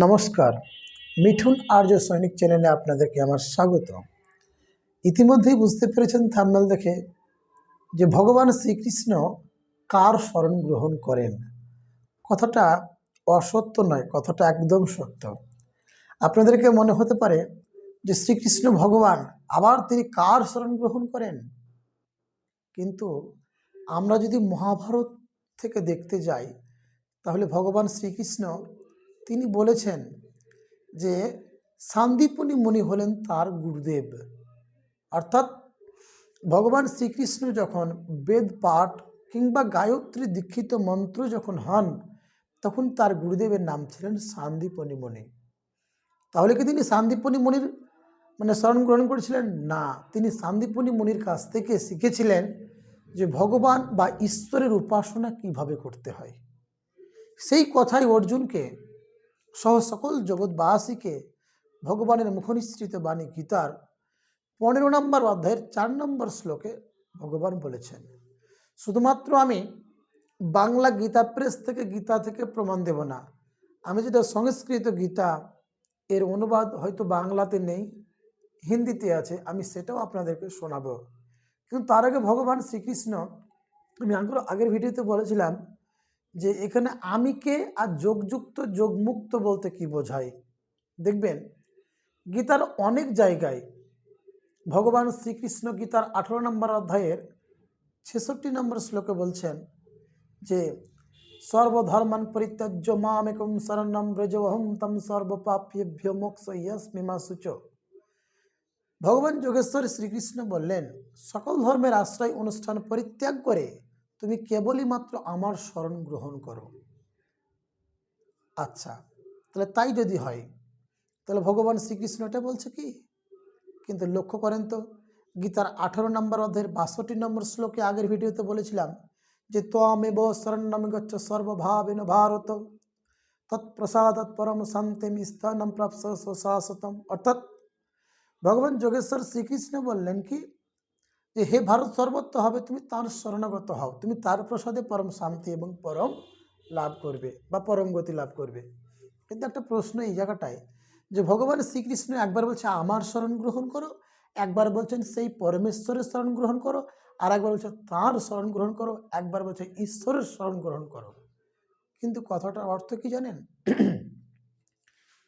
নমস্কার। মিঠুন আর্য সৈনিক চ্যানেলে আপনাদেরকে আমার স্বাগত। ইতিমধ্যেই বুঝতে পেরেছেন থাম্বেল দেখে যে ভগবান শ্রীকৃষ্ণ কার স্মরণ গ্রহণ করেন। কথাটা অসত্য নয়, কথাটা একদম সত্য। আপনাদেরকে মনে হতে পারে যে শ্রীকৃষ্ণ ভগবান আবার তিনি কার স্মরণ গ্রহণ করেন? কিন্তু আমরা যদি মহাভারত থেকে দেখতে যাই, তাহলে ভগবান শ্রীকৃষ্ণ তিনি বলেছেন যে সান্দীপনী মুনি হলেন তার গুরুদেব। অর্থাৎ ভগবান শ্রীকৃষ্ণ যখন বেদ, পাঠ কিংবা গায়ত্রী দীক্ষিত মন্ত্র যখন হন, তখন তার গুরুদেবের নাম ছিলেন সান্দীপনী মুনি। তাহলে কি তিনি সান্দীপনী মুনির মানে স্মরণ গ্রহণ করেছিলেন? না, তিনি সান্দীপনী মুনির কাছ থেকে শিখেছিলেন যে ভগবান বা ঈশ্বরের উপাসনা কীভাবে করতে হয়। সেই কথাই অর্জুনকে সহ সকল জগৎবাসীকে ভগবানের মুখনিসৃত বাণী গীতার পনেরো নম্বর অধ্যায়ের চার নম্বর শ্লোকে ভগবান বলেছেন, শুধুমাত্র আমি বাংলা গীতা প্রেস থেকে গীতা থেকে প্রমাণ দেব না। আমি যেটা সংস্কৃত গীতা, এর অনুবাদ হয়তো বাংলাতে নেই, হিন্দিতে আছে, আমি সেটাও আপনাদেরকে শোনাব। কিন্তু তার আগে ভগবান শ্রীকৃষ্ণ, আমি আগের ভিডিওতে বলেছিলাম যে এখানে আমিকে আর যোগযুক্ত, যোগমুক্ত বলতে কি বোঝায়? দেখবেন, গীতার অনেক জায়গায় ভগবান শ্রীকৃষ্ণ গীতার আঠেরো নম্বর অধ্যায়ের ছেষট্টি নম্বর শ্লোকে বলছেন যে, সর্বধর্মান পরিত্যাজ্য মামেকম শরণম ব্রজহম তম সর্বপাপ্যেভ্য মোক্ষ ইয়াসমিমা সুচ ভগবান যোগেশ্বর শ্রীকৃষ্ণ বললেন, সকল ধর্মের আশ্রয় অনুষ্ঠান পরিত্যাগ করে তুমি কেবলই মাত্র আমার স্মরণ গ্রহণ করো। আচ্ছা তাহলে তাই যদি হয়, তাহলে ভগবান শ্রীকৃষ্ণ এটা বলছে কি? কিন্তু লক্ষ্য করেন তো, গীতার আঠারো নম্বর অধ্যায়ের বাষট্টি নম্বর শ্লোকে আগের ভিডিওতে বলেছিলাম যে, ত্বমেব শরণ্যম গচ্ছ সর্বভাবেন ভারত। তৎপ্রসাদ পরম শান্তিম স্থানম প্রাপ্ত অর্থাৎ ভগবান যোগেশ্বর শ্রীকৃষ্ণ বললেন কি যে হে ভারত সর্বত্র হবে, তুমি তার শরণাগত হও। তুমি তার প্রসাদে পরম শান্তি এবং পরম লাভ করবে বা পরম গতি লাভ করবে। কিন্তু একটা প্রশ্ন এই জায়গাটায়, যে ভগবান শ্রীকৃষ্ণ একবার বলছে, আমার শরণ গ্রহণ করো। একবার বলছেন, সেই পরমেশ্বরের শরণ গ্রহণ করো। আর একবার বলছে, তাঁর শরণ গ্রহণ করো। একবার বলছে, ঈশ্বরের শরণ গ্রহণ করো। কিন্তু কথাটার অর্থ কি জানেন?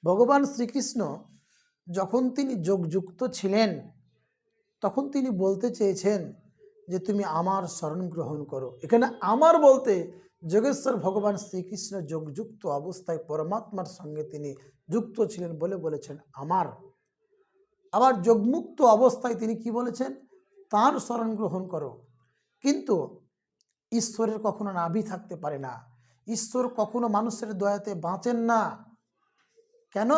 ভগবান শ্রীকৃষ্ণ যখন তিনি যোগযুক্ত ছিলেন তখন তিনি বলতে চেয়েছেন যে তুমি আমার স্মরণ গ্রহণ করো। এখানে আমার বলতে যোগেশ্বর ভগবান শ্রীকৃষ্ণ যোগযুক্ত অবস্থায় পরমাত্মার সঙ্গে তিনি যুক্ত ছিলেন বলে বলেছেন, আমার। আবার যোগমুক্ত অবস্থায় তিনি কি বলেছেন? তার স্মরণ গ্রহণ করো। কিন্তু ঈশ্বরের কখনো নাভি থাকতে পারে না। ঈশ্বর কখনো মানুষের দয়াতে বাঁচেন না। কেন?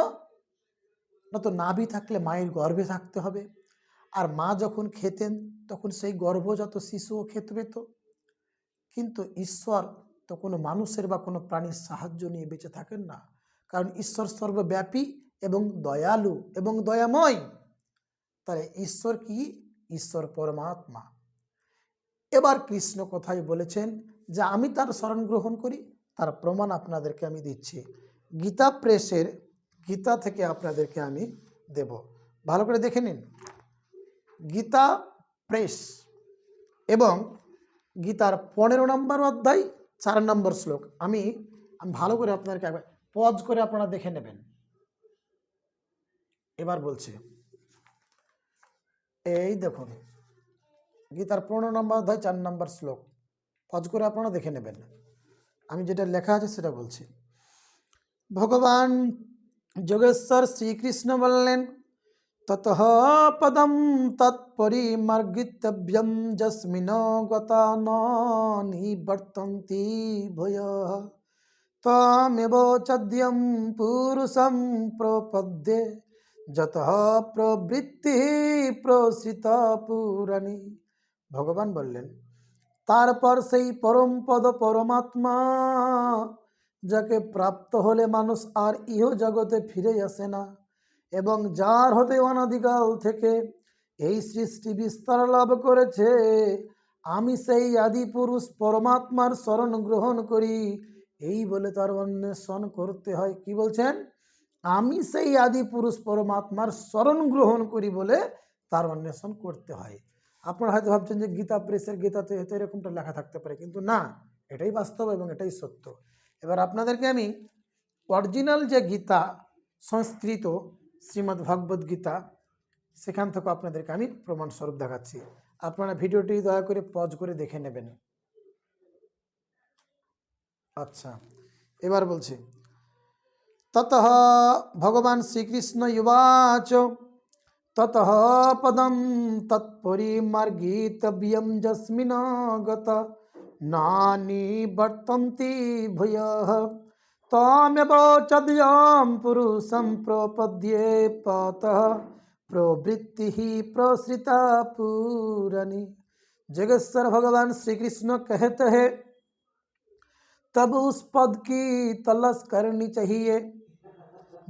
না তো নাভি থাকলে মায়ের গর্ভে থাকতে হবে। আর মা যখন খেতেন, তখন সেই গর্ভজাত শিশুও খেতে পেত। কিন্তু ঈশ্বর তো কোনো মানুষের বা কোনো প্রাণীর সাহায্য নিয়ে বেঁচে থাকেন না। কারণ ঈশ্বর সর্বব্যাপী এবং দয়ালু এবং দয়াময়। তাহলে ঈশ্বর কি? ঈশ্বর পরমাত্মা। এবার কৃষ্ণ কথাই বলেছেন যে, আমি তার স্মরণ গ্রহণ করি, তার প্রমাণ আপনাদেরকে আমি দিচ্ছি। গীতা প্রেসের, গীতা থেকে আপনাদেরকে আমি দেব। ভালো করে দেখে নিন। গীতা প্রেস এবং গীতার পনেরো নম্বর অধ্যায়, চার নম্বর শ্লোক। আমি ভালো করে আপনাদেরকে পজ করে আপনারা দেখে নেবেন। এবার বলছে। এই দেখুন, গীতার পনেরো নম্বর অধ্যায়, চার নম্বর শ্লোক। পজ করে আপনারা দেখে নেবেন। আমি যেটা লেখা আছে সেটা বলছি। ভগবান যোগেশ্বর শ্রীকৃষ্ণ বললেন তত পদম তৎপরিমার্গিতব্যম যস্মিন গতা নিবর্তন্তি ভূয় ত্বমেব চদ্যম পুরুষম প্রপদ্যে যত প্রবৃত্তি প্রসৃত পুরাণী ভগবান বললেন তারপর সেই পরম পদ পরমাত্মা যাকে প্রাপ্ত হলে মানুষ আর ইহ জগতে ফিরে আসে না এবং যার হতে অনাদিকাল থেকে এই সৃষ্টি বিস্তার লাভ করেছে, আমি সেই আদি পুরুষ পরমাত্মার স্মরণ গ্রহণ করি। এই বলে তার অন্বেষণ করতে হয়। কি বলছেন? আমি সেই আদি পুরুষ পরমাত্মার স্মরণ গ্রহণ করি বলে তার অন্বেষণ করতে হয়। আপনারা হয়তো ভাবছেন যে গীতা প্রেসের গীতাতে হয়তো এরকমটা লেখা থাকতে পারে, কিন্তু না, এটাই বাস্তব এবং এটাই সত্য। এবার আপনাদেরকে আমি অরিজিনাল যে গীতা, সংস্কৃত শ্রীমদ্ ভগবদ্গীতা সেখান থেকে আপনাদেরকে আমি প্রমাণস্বরূপ দেখাচ্ছি। আপনারা ভিডিওটি দয়া করে পজ করে দেখে নেবেন। আচ্ছা এবার বলছি। তত ভগবান শ্রীকৃষ্ণ ইবাচ তত পদম তৎপরি মার্গিতব্যম যস্মিন গত নানি বর্তন্তি ভূয়। ताम्यवोचद्यां पुरुषं प्रोपद्ये पातः, प्रवृत्ति प्रसृता पूरणी जगेश्वर भगवान श्री कृष्ण कहते हैं, तब उस पद की तलाश करनी चाहिए,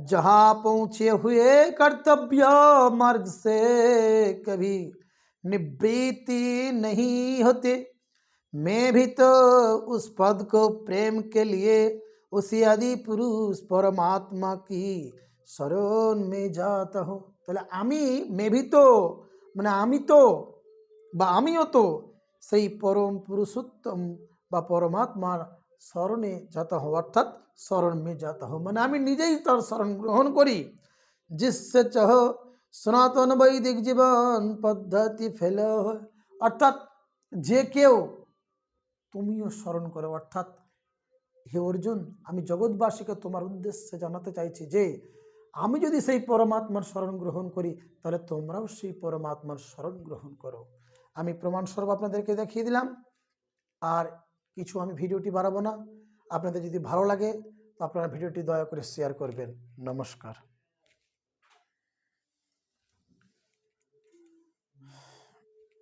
जहाँ पहुँचे हुए कर्तव्य मार्ग से कभी निवृत्ति नहीं होते। मैं भी तो उस पद को प्रेम के लिए उसी आदि पुरुष परमात्मा की शरण में जाता हूँ তাহলে আমি মেভি তো মানে আমি তো বা আমিও তো সেই পরম পুরুষোত্তম বা পরমাত্মার স্মরণে যাতা হো অর্থাৎ স্মরণ মে যাতা হো মানে আমি নিজেই তার স্মরণ গ্রহণ করি জিসে চহ সনাতন বৈদিক জীবন পদ্ধতি ফেল অর্থাৎ যে কেউ তুমিও স্মরণ করো অর্থাৎ হে অর্জুন, আমি জগৎবাসীকে তোমার উদ্দেশ্যে জানাতে চাইছি যে, আমি যদি সেই পরমাত্মার স্মরণ গ্রহণ করি, তাহলে তোমরাও সেই পরমাত্মার স্মরণ গ্রহণ করো। আমি প্রমাণস্বরূপ আপনাদেরকে দেখিয়ে দিলাম। আর কিছু আমি ভিডিওটি বাড়াবো না। আপনাদের যদি ভালো লাগে, তো আপনারা ভিডিওটি দয়া করে শেয়ার করবেন। নমস্কার।